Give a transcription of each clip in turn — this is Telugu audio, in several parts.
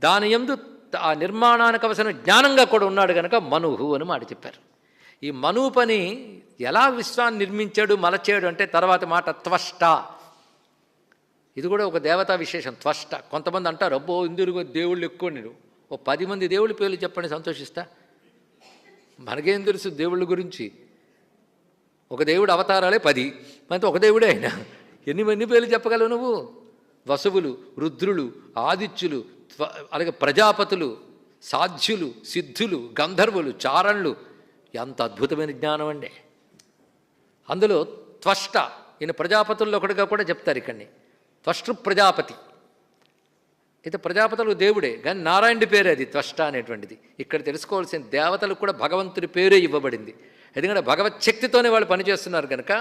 దాని ఎందు ఆ నిర్మాణానికి అవసరం జ్ఞానంగా కూడా ఉన్నాడు కనుక మనుహు అని మాట చెప్పారు. ఈ మనువు పని ఎలా విశ్వాన్ని నిర్మించాడు మలచాడు అంటే తర్వాత మాట త్వష్ట. ఇది కూడా ఒక దేవతా విశేషం త్వష్ట. కొంతమంది అంటారు అబ్బో ఇందులో దేవుళ్ళు ఎక్కువ నేను ఓ పది మంది దేవుళ్ళ పేర్లు చెప్పండి సంతోషిస్తా? మనకేం తెలుసు దేవుళ్ళ గురించి? ఒక దేవుడు అవతారాలే పది మనతో ఒక దేవుడే అయినా. ఎన్ని ఎన్ని పేర్లు చెప్పగలవు నువ్వు? వసువులు రుద్రులు ఆదిత్యులు అలాగే ప్రజాపతులు సాధ్యులు సిద్ధులు గంధర్వులు చారణులు ఎంత అద్భుతమైన జ్ఞానం అండి. అందులో త్వష్ట ఈయన ప్రజాపతుల్లో ఒకటిగా కూడా చెప్తారు ఇక్కడిని. త్వష్ట ప్రజాపతి. అయితే ప్రజాపతులు దేవుడే కానీ నారాయణుడి పేరే అది త్వష్ట అనేటువంటిది. ఇక్కడ తెలుసుకోవాల్సిన దేవతలకు కూడా భగవంతుడి పేరే ఇవ్వబడింది. ఎందుకంటే భగవత్ శక్తితోనే వాళ్ళు పనిచేస్తున్నారు కనుక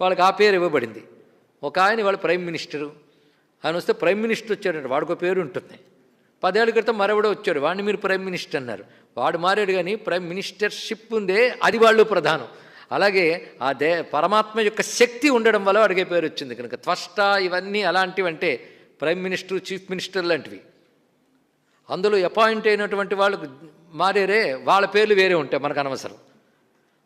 వాళ్ళకి ఆ పేరు ఇవ్వబడింది. ఒక ఆయన వాళ్ళు ప్రైమ్ మినిస్టరు ఆయన వస్తే ప్రైమ్ మినిస్టర్ వచ్చాడంటే వాడికో పేరు ఉంటుంది. పదేళ్ళ క్రితం మరెవడో వచ్చాడు? వాడిని మీరు ప్రైమ్ మినిస్టర్ అన్నారు. వాడు మారాడు కానీ ప్రైమ్ మినిస్టర్షిప్ ఉందే అది వాళ్ళు ప్రధానం. అలాగే ఆ దే పరమాత్మ యొక్క శక్తి ఉండడం వల్ల అడిగే పేరు వచ్చింది? కనుక త్వష్ట ఇవన్నీ అలాంటివి అంటే ప్రైమ్ మినిస్టర్ చీఫ్ మినిస్టర్ లాంటివి. అందులో అపాయింట్ అయినటువంటి వాళ్ళు మారేరే వాళ్ళ పేర్లు వేరే ఉంటాయి మనకు అనవసరం.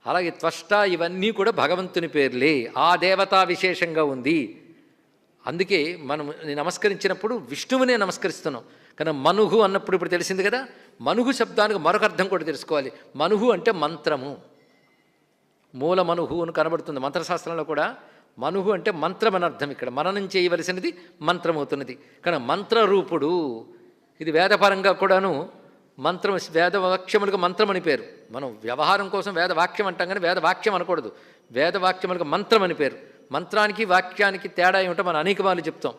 అలాగే త్వష్ట ఇవన్నీ కూడా భగవంతుని పేర్లే. ఆ దేవతా విశేషంగా ఉంది. అందుకే మనం నమస్కరించినప్పుడు విష్ణువునే నమస్కరిస్తున్నాం. కానీ మనుహు అన్నప్పుడు ఇప్పుడు తెలిసింది కదా మనుహు శబ్దానికి మరొక అర్థం కూడా తెలుసుకోవాలి. మనుహు అంటే మంత్రము. మూల మనుహు అని కనబడుతుంది మంత్రశాస్త్రంలో కూడా. మనుహు అంటే మంత్రం అని అర్థం ఇక్కడ. మననం చేయవలసినది మంత్రమవుతున్నది. కానీ మంత్రరూపుడు ఇది వేదపరంగా కూడాను మంత్రం వేదవాక్యములకు మంత్రం అని పేరు. మనం వ్యవహారం కోసం వేదవాక్యం అంటాం కానీ వేదవాక్యం అనకూడదు. వేదవాక్యములకు మంత్రం అని పేరు. మంత్రానికి వాక్యానికి తేడా ఏమిటో మనం అనేక మార్లు చెప్తాం.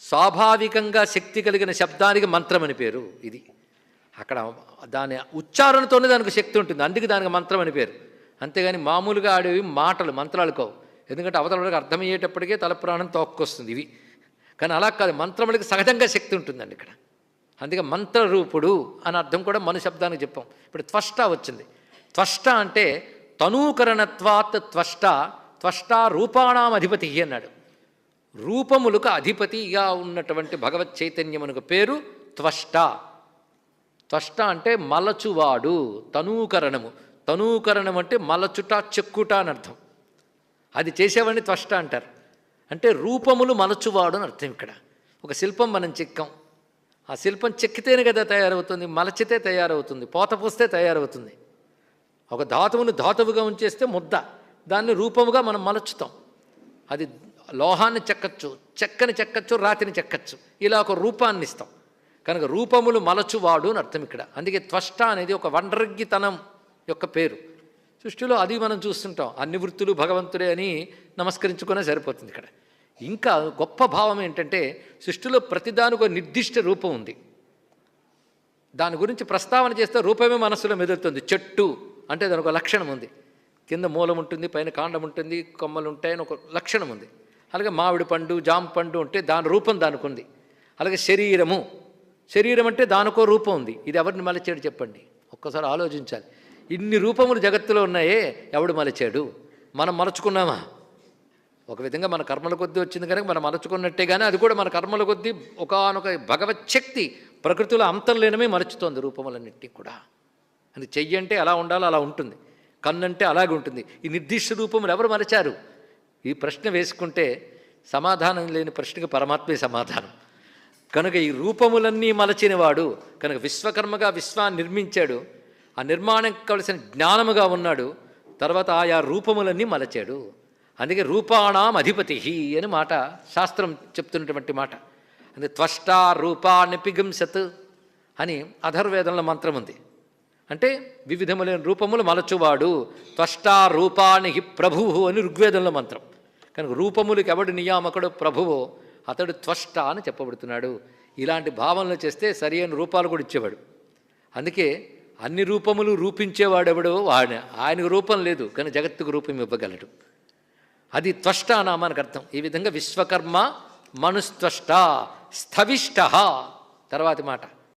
స్వాభావికంగా శక్తి కలిగిన శబ్దానికి మంత్రం అని పేరు ఇది. అక్కడ దాని ఉచ్చారణతోనే దానికి శక్తి ఉంటుంది. అందుకే దానికి మంత్రం అని పేరు. అంతేగాని మామూలుగా ఆడేవి మాటలు మంత్రాలు కావు. ఎందుకంటే అవతలకి అర్థమయ్యేటప్పటికే తల ప్రాణం తోక్కొస్తుంది ఇవి. కానీ అలా కాదు మంత్రములకి సహజంగా శక్తి ఉంటుందండి ఇక్కడ. అందుకే మంత్రరూపుడు అని అర్థం కూడా మన శబ్దానికి చెప్పాం. ఇప్పుడు త్వష్ట వచ్చింది. త్వష్ట అంటే తనూకరణత్వాత్ త్వష్ట త్వష్ట రూపాణం అధిపతి అన్నాడు. రూపములకు అధిపతిగా ఉన్నటువంటి భగవత్ చైతన్యమునకు పేరు త్వష్ట. త్వష్ట అంటే మలచువాడు తనూకరణము. తనూకరణం అంటే మలచుట చెక్కుట అని అర్థం. అది చేసేవాడిని త్వష్ట అంటారు. అంటే రూపములు మలచువాడు అని అర్థం ఇక్కడ. ఒక శిల్పం మనం చెక్కాం. ఆ శిల్పం చెక్కితేనే కదా తయారవుతుంది మలచితే తయారవుతుంది పోత పోస్తే తయారవుతుంది. ఒక ధాతువును ధాతువుగా ఉంచేస్తే ముద్ద. దాన్ని రూపముగా మనం మలచుతాం. అది లోహాన్ని చెక్కచ్చు చెక్కని చెక్కచ్చు రాతిని చెక్కచ్చు. ఇలా ఒక రూపాన్ని ఇస్తాం. కనుక రూపములు మలచువాడు అని అర్థం ఇక్కడ. అందుకే త్వష్ట అనేది ఒక వండర్గితనం యొక్క పేరు. సృష్టిలో అది మనం చూస్తుంటాం. అన్ని వృత్తులు భగవంతుడే అని నమస్కరించుకునే సరిపోతుంది ఇక్కడ. ఇంకా గొప్ప భావం ఏంటంటే సృష్టిలో ప్రతిదానికి ఒక నిర్దిష్ట రూపం ఉంది. దాని గురించి ప్రస్తావన చేస్తే రూపమే మనస్సులో మెదులుతుంది. చెట్టు అంటే దానికి ఒక లక్షణం ఉంది. కింద మూలం ఉంటుంది పైన కాండం ఉంటుంది కొమ్మలు ఉంటాయని ఒక లక్షణం ఉంది. అలాగే మామిడి పండు జామ పండు ఉంటే దాని రూపం దానికి ఉంది. అలాగే శరీరము శరీరం అంటే దానికో రూపం ఉంది. ఇది ఎవరిని మలచాడు చెప్పండి? ఒక్కసారి ఆలోచించాలి. ఇన్ని రూపములు జగత్తులో ఉన్నాయే ఎవడు మలచాడు? మనం మలచుకున్నామా? ఒక విధంగా మన కర్మల కొద్దీ వచ్చింది కనుక మనం మలచుకున్నట్టే కానీ అది కూడా మన కర్మల కొద్దీ ఒకనొక భగవత్ శక్తి ప్రకృతిలో అంతం లేనమే మలుచుతోంది రూపములన్నింటినీ కూడా. అది చెయ్యి అంటే ఉండాలో అలా ఉంటుంది. కన్నంటే అలాగే ఉంటుంది. ఈ నిర్దిష్ట రూపములు ఎవరు మలచారు ఈ ప్రశ్న వేసుకుంటే సమాధానం లేని ప్రశ్నకు పరమాత్మే సమాధానం. కనుక ఈ రూపములన్నీ మలచినవాడు కనుక విశ్వకర్మగా విశ్వాన్ని నిర్మించాడు ఆ నిర్మాణం కావలసిన జ్ఞానముగా ఉన్నాడు తర్వాత ఆయా రూపములన్నీ మలచాడు. అందుకే రూపాణం అధిపతి అని మాట శాస్త్రం చెప్తున్నటువంటి మాట. అంటే త్వష్ట రూపాన్ని పిగంసత్ అని అధర్వేదంలో మంత్రం ఉంది. అంటే వివిధములైన రూపములు మలచువాడు త్వష్టా రూపాన్ని ప్రభు అని ఋగ్వేదంలో మంత్రం. కనుక రూపములకు ఎవడు నియామకుడు ప్రభువో అతడు త్వష్ట అని చెప్పబడుతున్నాడు. ఇలాంటి భావనలు చేస్తే సరి అయిన రూపాలు కూడా ఇచ్చేవాడు. అందుకే అన్ని రూపములు రూపించేవాడెవడో వాడిన. ఆయనకు రూపం లేదు కానీ జగత్తుకు రూపం ఇవ్వగలడు. అది త్వష్ట నామానికి అర్థం. ఈ విధంగా విశ్వకర్మ మనుస్త్వష్ట స్థవిష్ట. తర్వాతి మాట.